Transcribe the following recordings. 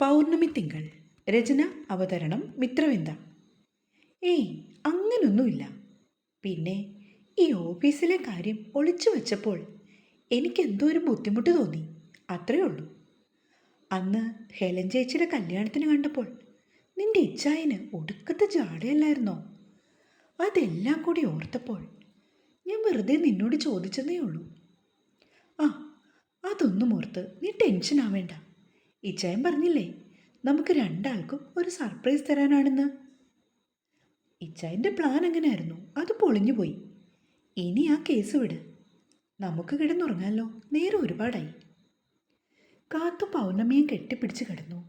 പൗർണമി തിങ്കൾ. രചന അവതരണം മിത്രവിന്ദ. ഏയ് അങ്ങനൊന്നുമില്ല. പിന്നെ ഈ ഓഫീസിലെ കാര്യം ഒളിച്ചു വച്ചപ്പോൾ എനിക്കെന്തോ ഒരു ബുദ്ധിമുട്ട് തോന്നി. അത്രയേ ഉള്ളൂ. അന്ന് ഹെലൻ ചേച്ചിയുടെ കല്യാണത്തിന് കണ്ടപ്പോൾ നിന്റെ ഇച്ചായന് ഒടുക്കത്തെ ജാടയല്ലായിരുന്നോ? അതെല്ലാം കൂടി ഓർത്തപ്പോൾ ഞാൻ വെറുതെ നിന്നോട് ചോദിച്ചതേ ഉള്ളൂ. ആ അതൊന്നും ഓർത്ത് നീ ടെൻഷൻ ആവേണ്ട ഇച്ചായൻ പറഞ്ഞില്ലേ നമുക്ക് രണ്ടാൾക്കും ഒരു സർപ്രൈസ് തരാനാണെന്ന്. ഇച്ചായന്റെ പ്ലാൻ എങ്ങനെയായിരുന്നു? അത് പൊളിഞ്ഞുപോയി. ഇനി ആ കേസ് വിട്. നമുക്ക് കിടന്നുറങ്ങാമല്ലോ നേരെ ഒരുപാടായി. കാത്തു പൗർണമിയും കെട്ടിപ്പിടിച്ച് കിടന്നു.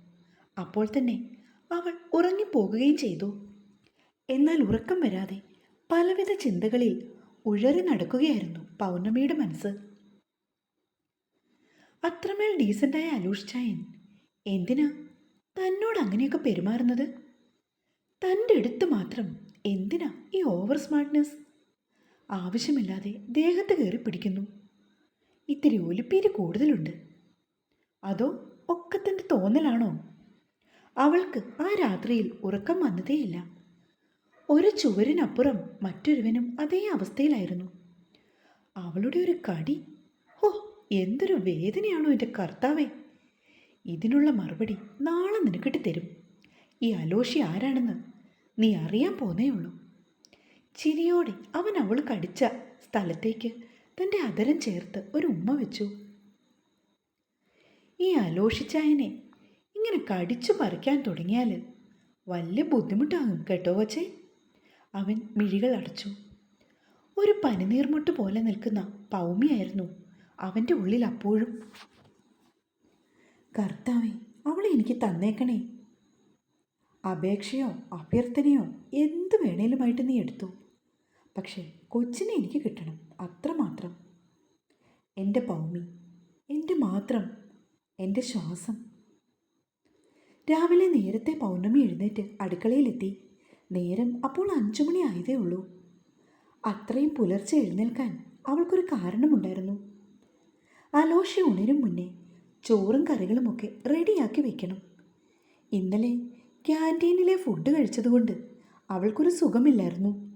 അപ്പോൾ തന്നെ അവൾ ഉറങ്ങിപ്പോകുകയും ചെയ്തു. എന്നാൽ ഉറക്കം വരാതെ പലവിധ ചിന്തകളിൽ ഉഴറി നടക്കുകയായിരുന്നു പൗർണമിയുടെ മനസ്സ്. അത്രമേൽ ഡീസന്റായ അലൂഷ് ചായൻ എന്തിനാ? തന്നോട് അങ്ങനെയൊക്കെ പെരുമാറുന്നത്? തന്റെ അടുത്ത് മാത്രം എന്തിനാ ഈ ഓവർ സ്മാർട്ട്നെസ് ആവശ്യമില്ലാതെ ദേഹത്ത് കയറി പിടിക്കുന്നു. ഇത്തിരി ഒലിപ്പീര് കൂടുതലുണ്ട്. അതോ ഒക്കെ തന്റെ തോന്നലാണോ? അവൾക്ക് ആ രാത്രിയിൽ ഉറക്കം വന്നതേയില്ല. ഒരു ചുവരിനപ്പുറം മറ്റൊരുവനും അതേ അവസ്ഥയിലായിരുന്നു. അവളുടെ ഒരു കടി. ഹോ എന്തൊരു വേദനയാണോ എന്റെ കർത്താവേ. ഇതിനുള്ള മറുപടി നാളെ നിനക്കിട്ട് തരും. ഈ അലോഷി ആരാണെന്ന് നീ അറിയാൻ പോന്നേ ഉള്ളൂ. ചിരിയോടെ അവൻ അവൾ കടിച്ച സ്ഥലത്തേക്ക് തന്റെ അതരം ചേർത്ത് ഒരു ഉമ്മ വെച്ചു. ഈ അലോഷിച്ചായനെ ഇങ്ങനെ കടിച്ചു പറിക്കാൻ തുടങ്ങിയാൽ വലിയ ബുദ്ധിമുട്ടാകും കേട്ടോ വച്ചേ. അവൻ മിഴികൾ അടച്ചു. ഒരു പനിനീർമുട്ട് പോലെ നിൽക്കുന്ന പൗമിയായിരുന്നു അവന്റെ ഉള്ളിൽ അപ്പോഴും. കർത്താവേ അവളെ എനിക്ക് തന്നേക്കണേ. അപേക്ഷയോ അഭ്യർത്ഥനയോ എന്ത് വേണേലുമായിട്ട് നീ എടുത്തു. പക്ഷേ കൊച്ചിനെ എനിക്ക് കിട്ടണം അത്രമാത്രം. എന്റെ പൗമി എന്റെ മാത്രം എന്റെ ശ്വാസം. രാവിലെ നേരത്തെ പൗർണമി എഴുന്നേറ്റ് അടുക്കളയിലെത്തി. നേരം അപ്പോൾ അഞ്ചു മണി ആയതേ ഉള്ളൂ. അത്രയും പുലർച്ചെ എഴുന്നേൽക്കാൻ അവൾക്കൊരു കാരണമുണ്ടായിരുന്നു. അലോഷി ഉണരും മുന്നേ ചോറും കറികളുമൊക്കെ റെഡിയാക്കി വെക്കണം. ഇന്നലെ ക്യാന്റീനിലെ ഫുഡ് കഴിച്ചതുകൊണ്ട് അവൾക്കൊരു സുഖമില്ലായിരുന്നു.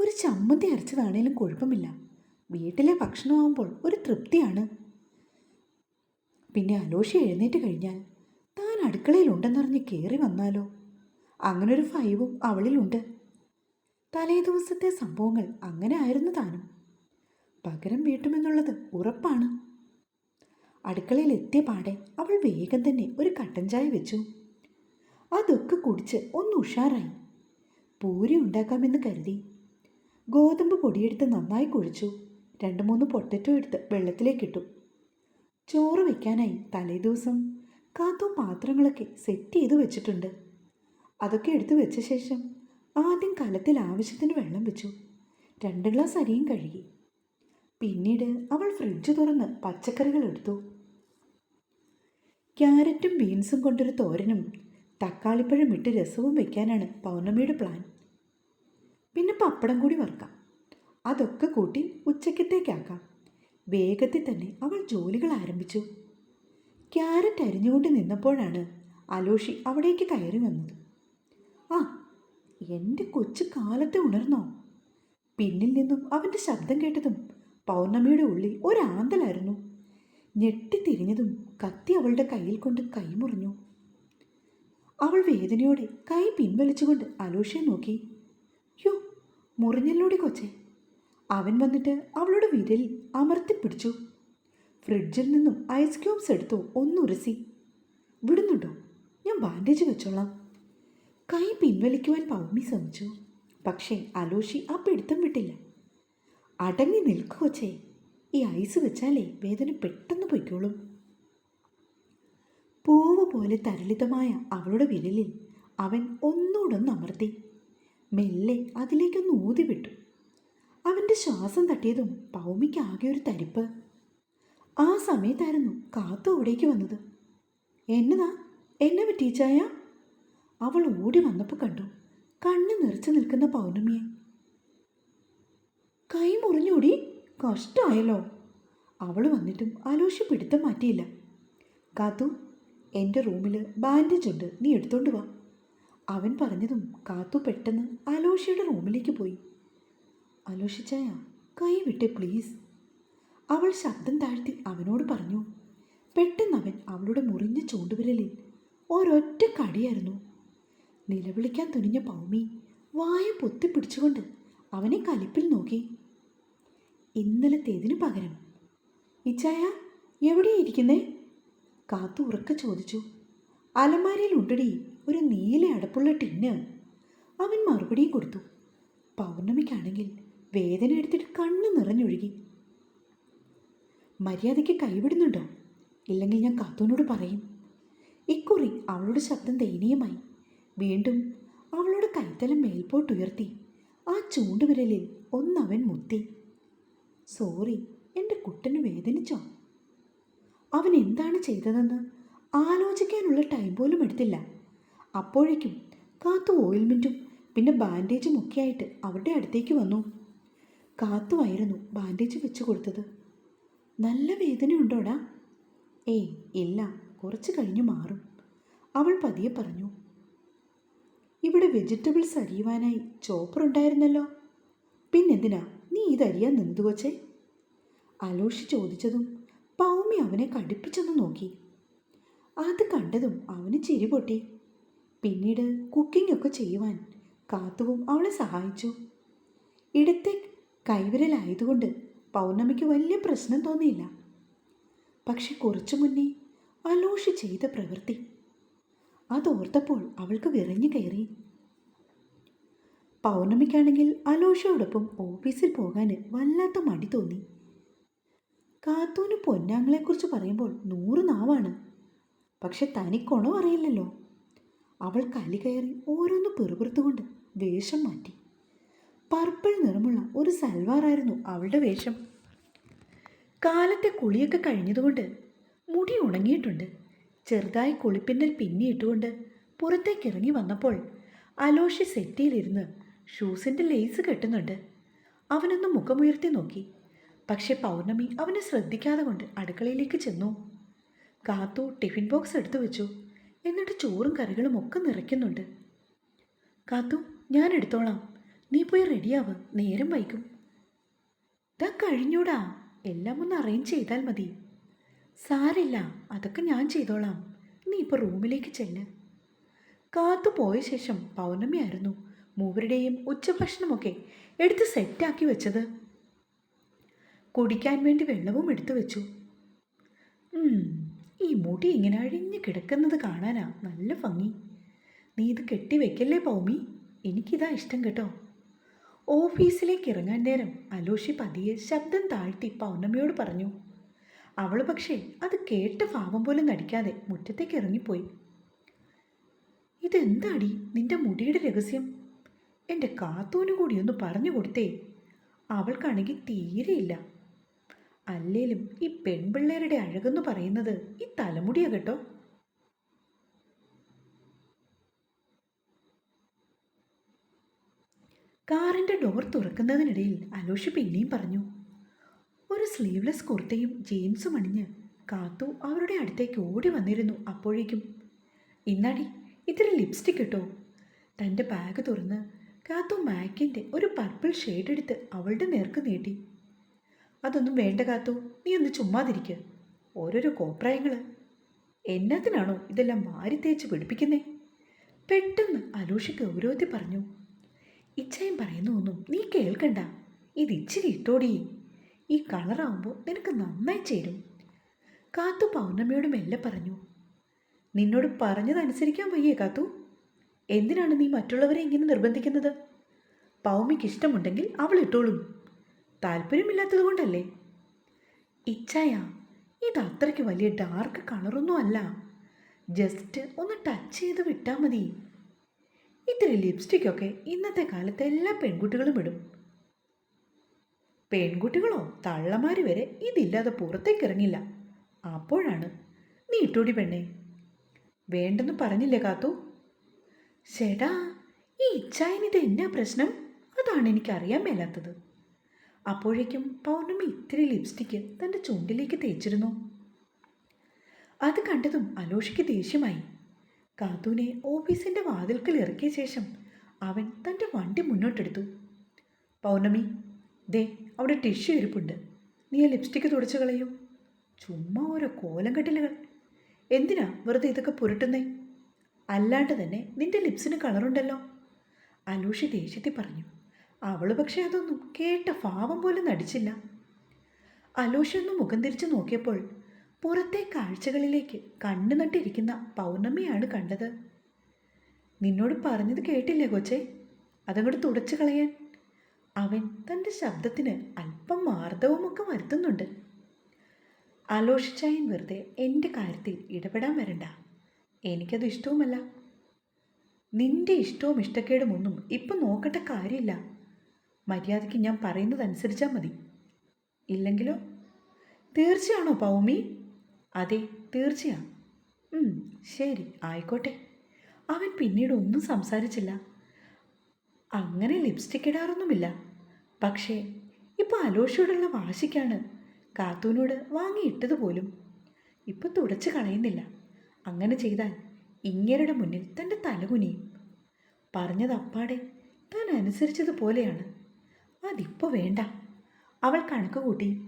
ഒരു ചമ്മന്തി അരച്ചതാണേലും കുഴപ്പമില്ല. വീട്ടിലെ ഭക്ഷണമാകുമ്പോൾ ഒരു തൃപ്തിയാണ്. പിന്നെ അലോഷി എഴുന്നേറ്റ് കഴിഞ്ഞാൽ താൻ അടുക്കളയിലുണ്ടെന്നറിഞ്ഞ് കയറി വന്നാലോ? അങ്ങനൊരു ഫൈവും അവളിലുണ്ട്. തലേ ദിവസത്തെ സംഭവങ്ങൾ അങ്ങനെ ആയിരുന്നു താനും. പകരം വീട്ടുമെന്നുള്ളത് ഉറപ്പാണ്. അടുക്കളയിൽ എത്തിയ പാടെ അവൾ വേഗം തന്നെ ഒരു കട്ടൻ ചായ വെച്ചു. അതൊക്കെ കുടിച്ച് ഒന്ന് ഉഷാറായി. പൂരി ഉണ്ടാക്കാമെന്ന് കരുതി. ഗോതമ്പ് പൊടിയെടുത്ത് നന്നായി കുഴിച്ചു. രണ്ട് മൂന്ന് പൊട്ടറ്റോ എടുത്ത് വെള്ളത്തിലേക്കിട്ടു ചോറ് വയ്ക്കാനായി തലേദിവസം കാത്തും പാത്രങ്ങളൊക്കെ സെറ്റ് ചെയ്ത് വെച്ചിട്ടുണ്ട്. അതൊക്കെ എടുത്തു വെച്ച ശേഷം ആദ്യം കലത്തിൽ ആവശ്യത്തിന് വെള്ളം വെച്ചു. രണ്ട് ഗ്ലാസ് അരിയും കഴുകി. പിന്നീട് അവൾ ഫ്രിഡ്ജ് തുറന്ന് പച്ചക്കറികൾ എടുത്തു. ക്യാരറ്റും ബീൻസും കൊണ്ടൊരു തോരനും തക്കാളിപ്പഴം ഇട്ട് രസവും വെക്കാനാണ് പൗർണമിയുടെ പ്ലാൻ. പിന്നെ പപ്പടം കൂടി വറുക്കാം. അതൊക്കെ കൂട്ടി ഉച്ചക്കത്തേക്കാക്കാം. വേഗത്തിൽ തന്നെ അവൾ ജോലികൾ ആരംഭിച്ചു. ക്യാരറ്റ് അരിഞ്ഞുകൊണ്ട് നിന്നപ്പോഴാണ് അലോഷി അവിടേക്ക് കയറി വന്നത്. ആ എന്റെ കൊച്ചു കാലത്തെ ഉണർന്നോ? പിന്നിൽ നിന്നും അവന്റെ ശബ്ദം കേട്ടതും പൗർണമിയുടെ ഉള്ളിൽ ഒരാന്തലായിരുന്നു. ഞെട്ടിത്തിരിഞ്ഞതും കത്തി അവളുടെ കയ്യിൽ കൊണ്ട് കൈമുറിഞ്ഞു അവൾ വേദനയോടെ കൈ പിൻവലിച്ചുകൊണ്ട് അലോഷയെ നോക്കി. യോ മുറിഞ്ഞല്ലോടി കൊച്ചെ. അവൻ വന്നിട്ട് അവളുടെ വിരലിൽ അമർത്തിപ്പിടിച്ചു ഫ്രിഡ്ജിൽ നിന്നും ഐസ് ക്യൂബ്സ് എടുത്തു ഒന്നുരസി. വിടുന്നുണ്ടോ? ഞാൻ ബാൻഡേജ് വെച്ചോളാം. കൈ പിൻവലിക്കുവാൻ പൗമി ശ്രമിച്ചു. പക്ഷേ അലോഷി ആ പിടുത്തം വിട്ടില്ല. അടങ്ങി നിൽക്കുവച്ചേ ഈ ഐസ് വെച്ചാലേ വേദന പെട്ടെന്ന് പൊയ്ക്കോളും. പൂവ് പോലെ തരളിതമായ അവളുടെ വിരലിൽ അവൻ ഒന്നോടൊന്ന് അമർത്തി. മെല്ലെ അതിലേക്കൊന്ന് ഊതി വിട്ടു അവന്റെ ശ്വാസം തട്ടിയതും പൗമിക്ക് ആകെ ഒരു തരിപ്പ്. ആ സമയത്തായിരുന്നു കാത്തു അവിടേക്ക് വന്നത്. എന്നതാ? എന്നെ പറ്റീച്ചായ അവൾ ഓടി വന്നപ്പോൾ കണ്ടു കണ്ണ് നിറച്ചു നിൽക്കുന്ന പൗർണമിയെ. കൈ മുറിഞ്ഞൂടി. കഷ്ടമായല്ലോ അവൾ വന്നിട്ടും ആലോഷി പിടുത്തം മാറ്റിയില്ല. കാത്തു എന്റെ റൂമിൽ ബാൻഡേജ് ഉണ്ട്. നീ എടുത്തോണ്ട് വാ. അവൻ പറഞ്ഞതും കാത്തു പെട്ടെന്ന് അലോഷയുടെ റൂമിലേക്ക് പോയി. അലോഷിച്ചായ കൈ വിട്ടേ പ്ലീസ്. അവൾ ശബ്ദം താഴ്ത്തി അവനോട് പറഞ്ഞു പെട്ടെന്ന് അവൻ അവളുടെ മുറിഞ്ഞ ചൂണ്ടുവിരലിൽ ഒരൊറ്റ കടിയായിരുന്നു. നിലവിളിക്കാൻ തുനിഞ്ഞ പൗമി വായ പൊത്തിപ്പിടിച്ചുകൊണ്ട് അവനെ കലിപ്പിൽ നോക്കി. ഇന്നലത്തേതിനു പകരം. ഇച്ചായ എവിടെയിരിക്കുന്നേ കാത്തു ഉറക്ക ചോദിച്ചു. അലമാരയിൽ ഉണ്ടടി ഒരു നീല അടപ്പുള്ള ടിന്ന്. അവൻ മറുപടിയും കൊടുത്തു. പൗർണമിക്കാണെങ്കിൽ വേദന എടുത്തിട്ട് കണ്ണ് നിറഞ്ഞൊഴുകി. മര്യാദയ്ക്ക് കൈവിടുന്നുണ്ടോ? ഇല്ലെങ്കിൽ ഞാൻ കാത്തുവിനോട് പറയും. ഇക്കുറി അവളുടെ ശബ്ദം ദയനീയമായി. വീണ്ടും അവളുടെ കൈത്തലം മേൽപോട്ടുയർത്തി ആ ചൂണ്ടുവിരലിൽ ഒന്നവൻ മുത്തി. സോറി എന്റെ കുട്ടന് വേദനിച്ചോ? അവൻ എന്താണ് ചെയ്തതെന്ന് ആലോചിക്കാനുള്ള ടൈം പോലും എടുത്തില്ല. അപ്പോഴേക്കും കാത്തു ഓയിൽമെന്റും പിന്നെ ബാൻഡേജും ഒക്കെ ആയിട്ട് അവരുടെ അടുത്തേക്ക് വന്നു. കാത്തുമായിരുന്നു ബാൻഡേജ് വെച്ച് കൊടുത്തത്. നല്ല വേദനയുണ്ടോടാ? ഏയ് ഇല്ല കുറച്ച് കഴിഞ്ഞു മാറും. അവൾ പതിയെ പറഞ്ഞു ഇവിടെ വെജിറ്റബിൾസ് അരിയുവാനായി ചോപ്പർ ഉണ്ടായിരുന്നല്ലോ. പിന്നെന്തിനാ? നീ ഇതരിയാൻ നിന്തു വച്ചേ അലോഷി ചോദിച്ചതും പൗമി അവനെ കടുപ്പിച്ചെന്ന് നോക്കി. അത് കണ്ടതും അവന് ചിരി പൊട്ടി. പിന്നീട് കുക്കിംഗ് ഒക്കെ ചെയ്യുവാൻ കാത്തുവും അവളെ സഹായിച്ചു. ഇടത്തെ കൈവിരലായതുകൊണ്ട് പൗർണമിക്ക് വലിയ പ്രശ്നം തോന്നിയില്ല. പക്ഷെ കുറച്ചു മുന്നേ അലോഷി ചെയ്ത പ്രവൃത്തി അതോർത്തപ്പോൾ അവൾക്ക് വിറഞ്ഞു കയറി. പൗർണമിക്കാണെങ്കിൽ അലോഷയോടൊപ്പം ഓഫീസിൽ പോകാൻ വല്ലാത്ത മടി തോന്നി. കാത്തൂന് പൊന്നാങ്ങളെക്കുറിച്ച് പറയുമ്പോൾ നൂറ് നാവാണ്. പക്ഷെ തനിക്കൊണോ അറിയില്ലല്ലോ. അവൾ കലി കയറി ഓരോന്ന് പെറുപെറുത്തുകൊണ്ട് വേഷം മാറ്റി. പർപ്പിൾ നിറമുള്ള ഒരു സൽവാറായിരുന്നു അവളുടെ വേഷം. കാലത്തെ കുളിയൊക്കെ കഴിഞ്ഞതുകൊണ്ട് മുടി ഉണങ്ങിയിട്ടുണ്ട്. ചെറുതായി കുളിപ്പിന്നൽ പിന്നിയിട്ടുകൊണ്ട് പുറത്തേക്കിറങ്ങി വന്നപ്പോൾ അലോഷി സെറ്റിയിലിരുന്ന് ഷൂസിന്റെ ലേസ് കെട്ടുന്നുണ്ട്. അവനൊന്ന് മുഖമുയർത്തി നോക്കി. പക്ഷെ പൗർണമി അവനെ ശ്രദ്ധിക്കാതെ കൊണ്ട് അടുക്കളയിലേക്ക് ചെന്നു. കാത്തു ടിഫിൻ ബോക്സ് എടുത്തു വെച്ചു. എന്നിട്ട് ചോറും കറികളും ഒക്കെ നിറയ്ക്കുന്നുണ്ട്. കാത്തു ഞാൻ എടുത്തോളാം. നീ പോയി റെഡിയാവ്. നേരം വൈകും. ഇതാ കഴിഞ്ഞൂടാ. എല്ലാം ഒന്ന് അറേഞ്ച് ചെയ്താൽ മതി. സാരില്ല അതൊക്കെ ഞാൻ ചെയ്തോളാം. നീ ഇപ്പോൾ റൂമിലേക്ക് ചെല്ല്. കാത്തു പോയ ശേഷം പൗർണമിയായിരുന്നു മൂവരുടെയും ഉച്ചഭക്ഷണമൊക്കെ എടുത്ത് സെറ്റാക്കി വെച്ചത്. കുടിക്കാൻ വേണ്ടി വെള്ളവും എടുത്തു വെച്ചു. ഈ മുടി ഇങ്ങനെ അഴിഞ്ഞു കിടക്കുന്നത് കാണാനാ നല്ല ഭംഗി. നീ ഇത് കെട്ടിവെക്കല്ലേ പൗമി? എനിക്കിതാ ഇഷ്ടം കേട്ടോ. ഓഫീസിലേക്ക് ഇറങ്ങാൻ നേരം അലോഷി പതിയെ ശബ്ദം താഴ്ത്തി പൗർണമിയോട് പറഞ്ഞു. അവൾ പക്ഷേ അത് കേട്ട ഭാവം പോലും നടിക്കാതെ മുറ്റത്തേക്ക് ഇറങ്ങിപ്പോയി. ഇതെന്താടി നിന്റെ മുടിയുടെ രഹസ്യം? എന്റെ കാത്തൂന് കൂടി ഒന്ന് പറഞ്ഞു കൊടുത്തേ. അവൾക്കാണെങ്കിൽ തീരെയില്ല അല്ലേലും ഈ പെൺപിള്ളേരുടെ അഴകെന്ന് പറയുന്നത് ഈ തലമുടിയാ കേട്ടോ. കാറിന്റെ ഡോർ തുറക്കുന്നതിനിടയിൽ അലോഷ് പിന്നെയും പറഞ്ഞു. ഒരു സ്ലീവ്ലെസ് കുർത്തയും ജീൻസും അണിഞ്ഞ് കാത്തു അവരുടെ അടുത്തേക്ക് ഓടി വന്നിരുന്നു അപ്പോഴേക്കും. ഇന്നാടി ഇത്തിരി ലിപ്സ്റ്റിക് ഇട്ടോ? തന്റെ ബാഗ് തുറന്ന് കാത്തു മാക്കിന്റെ ഒരു പർപ്പിൾ ഷെയ്ഡ് എടുത്ത് അവളുടെ നേർക്ക് നീട്ടി. അതൊന്നും വേണ്ട കാത്തു നീ ഒന്ന് ചുമ്മാതിരിക്കുക ഓരോരോ കോപ്രായങ്ങൾ എന്നത്തിനാണോ ഇതെല്ലാം വാരി തേച്ച് പിടിപ്പിക്കുന്നേ? പെട്ടെന്ന് അലൂഷി ഗൗരവത്തിൽ പറഞ്ഞു. ഇച്ചയും പറയുന്ന ഒന്നും നീ കേൾക്കണ്ട. ഇത് ഇച്ചിരി ഇട്ടോടി. ഈ കളറാവുമ്പോൾ നിനക്ക് നന്നായി ചേരും. കാത്തു പൗർണമിയോട് മെല്ലെ പറഞ്ഞു. നിന്നോട് പറഞ്ഞതനുസരിക്കാൻ വയ്യേ കാത്തു. എന്തിനാണ് നീ മറ്റുള്ളവരെ ഇങ്ങനെ നിർബന്ധിക്കുന്നത്? പൗമിക്ക് ഇഷ്ടമുണ്ടെങ്കിൽ അവൾ ഇട്ടോളും. താല്പര്യമില്ലാത്തത് കൊണ്ടല്ലേ? ഇച്ഛായ ഇത് അത്രയ്ക്ക് വലിയ ഡാർക്ക് കളറൊന്നും അല്ല. ജസ്റ്റ് ഒന്ന് ടച്ച് ചെയ്ത് വിട്ടാൽ മതി. ഇത്തിരി ലിപ്സ്റ്റിക്കൊക്കെ ഇന്നത്തെ കാലത്ത് എല്ലാ പെൺകുട്ടികളും ഇടും. പെൺകുട്ടികളോ തള്ളമാർ വരെ ഇതില്ലാതെ പുറത്തേക്ക് ഇറങ്ങില്ല. അപ്പോഴാണ് നീ ഇട്ടോടി പെണ്ണേ. വേണ്ടെന്ന് പറഞ്ഞില്ലേ കാത്തു? ചേടാ ഈ ഇച്ചായനിത് എന്നാ പ്രശ്നം? അതാണ് എനിക്ക് അറിയാൻ മേലാത്തത്. അപ്പോഴേക്കും പൗർണമി ഇത്തിരി ലിപ്സ്റ്റിക്ക് തന്റെ ചുണ്ടിലേക്ക് തേച്ചിരുന്നു. അത് കണ്ടതും അലോഷയ്ക്ക് ദേഷ്യമായി. കാതൂനെ ഓഫീസിന്റെ വാതിൽക്കൽ ഇറക്കിയ ശേഷം അവൻ തന്റെ വണ്ടി മുന്നോട്ടെടുത്തു. പൗർണമി ദേ അവിടെ ടിഷ്യൂ ഇരിപ്പുണ്ട്. നീ ആ ലിപ്സ്റ്റിക്ക് തുടച്ചു കളയൂ. ചുമ്മാ ഓരോ കോലം കെട്ടലുകൾ. എന്തിനാ വെറുതെ ഇതൊക്കെ പുരട്ടുന്നേ? അല്ലാണ്ട് തന്നെ നിന്റെ ലിപ്സിന് കളറുണ്ടല്ലോ. അലൂഷി ദേഷ്യത്തിൽ പറഞ്ഞു. അവൾ പക്ഷേ അതൊന്നും കേട്ട ഭാവം പോലും നടിച്ചില്ല. അലൂഷി ഒന്ന് മുഖം തിരിച്ചു നോക്കിയപ്പോൾ പുറത്തെ കാഴ്ചകളിലേക്ക് കണ്ണു നട്ടിരിക്കുന്ന പൗർണമിയാണ് കണ്ടത്. നിന്നോട് പറഞ്ഞത് കേട്ടില്ലേ കൊച്ചേ? അതങ്ങോട്ട് തുടച്ചു കളയാൻ. അവൻ തന്റെ ശബ്ദത്തിന് അല്പം മാർദ്ദവുമൊക്കെ വരുത്തുന്നുണ്ട്. ആലോഷിച്ചായും വെറുതെ എന്റെ കാര്യത്തിൽ ഇടപെടാൻ വരണ്ട. എനിക്കത് ഇഷ്ടവുമല്ല. നിന്റെ ഇഷ്ടവും ഇഷ്ടക്കേടും ഒന്നും ഇപ്പം നോക്കട്ടെ കാര്യമില്ല. മര്യാദയ്ക്ക് ഞാൻ പറയുന്നതനുസരിച്ചാൽ മതി. ഇല്ലെങ്കിലോ? തീർച്ചയാണോ പൗമി? അതെ തീർച്ചയാ. ശരി ആയിക്കോട്ടെ. അവൻ പിന്നീട് ഒന്നും സംസാരിച്ചില്ല. അങ്ങനെ ലിപ്സ്റ്റിക് ഇടാറൊന്നുമില്ല. പക്ഷേ ഇപ്പോൾ അലോഷയോടുള്ള വാശിക്കാണ്. കാത്തൂനോട് വാങ്ങിയിട്ടത് പോലും. ഇപ്പോൾ തുടച്ച് കളയുന്നില്ല. അങ്ങനെ ചെയ്താൽ ഇങ്ങേരുടെ മുന്നിൽ തന്റെ തലകുനിയും പറഞ്ഞത് അപ്പാടെ താൻ അനുസരിച്ചതുപോലെയാണ് അതിപ്പോൾ വേണ്ട. അവൾ കണക്ക് കൂട്ടി.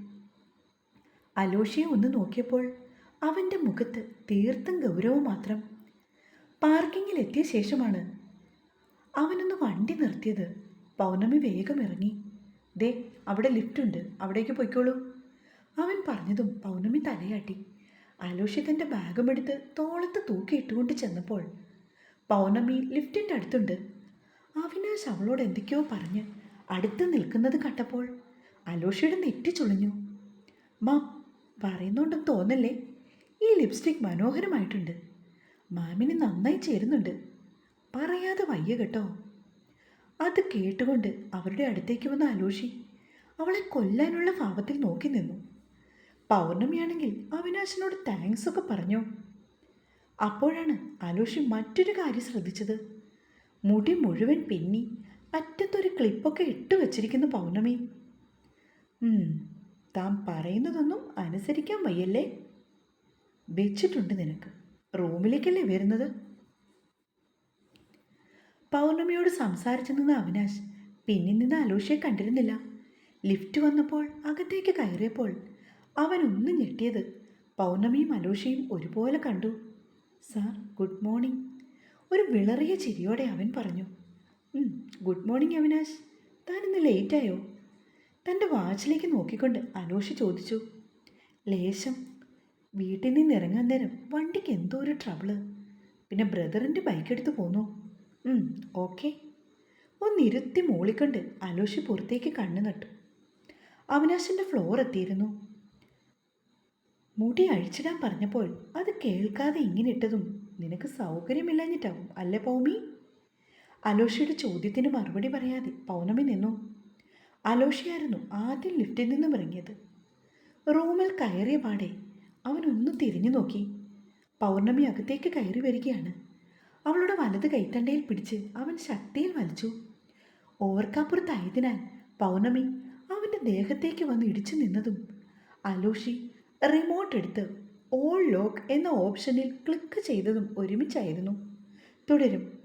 അലോഷയെ ഒന്ന് നോക്കിയപ്പോൾ അവന്റെ മുഖത്ത് തീർത്തും ഗൗരവം മാത്രം. പാർക്കിങ്ങിൽ എത്തിയ ശേഷമാണ് അവനൊന്ന് വണ്ടി നിർത്തിയത്. പൗർണമി വേഗം ഇറങ്ങി. ദേ അവിടെ ലിഫ്റ്റ് ഉണ്ട്. അവിടേക്ക് പോയിക്കോളൂ. അവൻ പറഞ്ഞതും പൗർണമി തലയാട്ടി. അലോഷി തന്റെ ബാഗും എടുത്ത് തോളത്ത് തൂക്കിയിട്ടുകൊണ്ട് ചെന്നപ്പോൾ പൗർണമി ലിഫ്റ്റിന്റെ അടുത്തുണ്ട്. അവിനാശ് അവളോട് എന്തൊക്കെയോ പറഞ്ഞ് അടുത്ത് നിൽക്കുന്നത് കണ്ടപ്പോൾ അലോഷിയുടെ നെറ്റി ചുളിഞ്ഞു. മാം പറയുന്നുണ്ടെന്ന് തോന്നല്ലേ? ഈ ലിപ്സ്റ്റിക് മനോഹരമായിട്ടുണ്ട്. മാമിന് നന്നായി ചേരുന്നുണ്ട്. പറയാതെ വയ്യ കേട്ടോ. അത് കേട്ടുകൊണ്ട് അവരുടെ അടുത്തേക്ക് വന്ന അലോഷി അവളെ കൊല്ലാനുള്ള ഭാവത്തിൽ നോക്കി നിന്നു. പൗർണമിയാണെങ്കിൽ അവിനാശിനോട് താങ്ക്സ് ഒക്കെ പറഞ്ഞു? അപ്പോഴാണ് അലോഷി മറ്റൊരു കാര്യം ശ്രദ്ധിച്ചത്. മുടി മുഴുവൻ പിന്നി അറ്റത്തൊരു ക്ലിപ്പൊക്കെ ഇട്ട് വച്ചിരിക്കുന്നു പൗർണമി. താൻ പറയുന്നതൊന്നും അനുസരിക്കാൻ വയ്യല്ലേ? വെച്ചിട്ടുണ്ട് നിനക്ക്. റൂമിലേക്കല്ലേ വരുന്നത്? പൗർണമിയോട് സംസാരിച്ചു നിന്ന അവിനാശ് പിന്നിൽ നിന്ന് അലോഷയെ കണ്ടിരുന്നില്ല. ലിഫ്റ്റ് വന്നപ്പോൾ അകത്തേക്ക് കയറിയപ്പോൾ അവൻ ഒന്ന് ഞെട്ടിയത്. പൗർണമിയും അലോഷയും ഒരുപോലെ കണ്ടു. Sir good morning. ഒരു വിളറിയ ചിരിയോടെ അവൻ പറഞ്ഞു. "ഉം, ഗുഡ് മോർണിംഗ് അവിനാശ്. താൻ ഇന്ന് ലേറ്റായോ? തന്റെ വാച്ചിലേക്ക് നോക്കിക്കൊണ്ട് അലോഷി ചോദിച്ചു. ലേശം. വീട്ടിൽ നിന്ന് ഇറങ്ങാൻ നേരം വണ്ടിക്ക് എന്തോ ഒരു ട്രബിൾ. പിന്നെ ബ്രദറിന്റെ ബൈക്ക് എടുത്ത് പോന്നു. ഓക്കെ. ഒന്നിരുത്തി മൂളിക്കൊണ്ട് അലോഷി പുറത്തേക്ക് കണ്ണു നട്ടു. അവിനാശിന്റെ ഫ്ലോർ എത്തിയിരുന്നു. മുടി അഴിച്ചിടാൻ പറഞ്ഞപ്പോൾ അത് കേൾക്കാതെ ഇങ്ങനെ ഇട്ടതും നിനക്ക് സൗകര്യമില്ലാഞ്ഞിട്ടാവും അല്ലേ പൗമി? അലോഷിയുടെ ചോദ്യത്തിന് മറുപടി പറയാതെ പൗനമി നിന്നു. അലോഷിയായിരുന്നു ആദ്യം ലിഫ്റ്റിൽ നിന്നും ഇറങ്ങിയത്. റൂമിൽ കയറിയ പാടെ അവനൊന്ന് തിരിഞ്ഞു നോക്കി. പൗർണമി അകത്തേക്ക് കയറി വരികയാണ്. അവളുടെ വലത് കൈത്തണ്ടയിൽ പിടിച്ച് അവൻ ശക്തിയിൽ വലിച്ചു. ഓർക്കാപ്പുറത്തായതിനാൽ പൗർണമി അവന്റെ ദേഹത്തേക്ക് വന്ന് ഇടിച്ചു നിന്നതും അലോഷി റിമോട്ട് എടുത്ത് ഓൾ ലോക്ക് എന്ന ഓപ്ഷനിൽ ക്ലിക്ക് ചെയ്തതും ഒരുമിച്ചായിരുന്നു. തുടരും.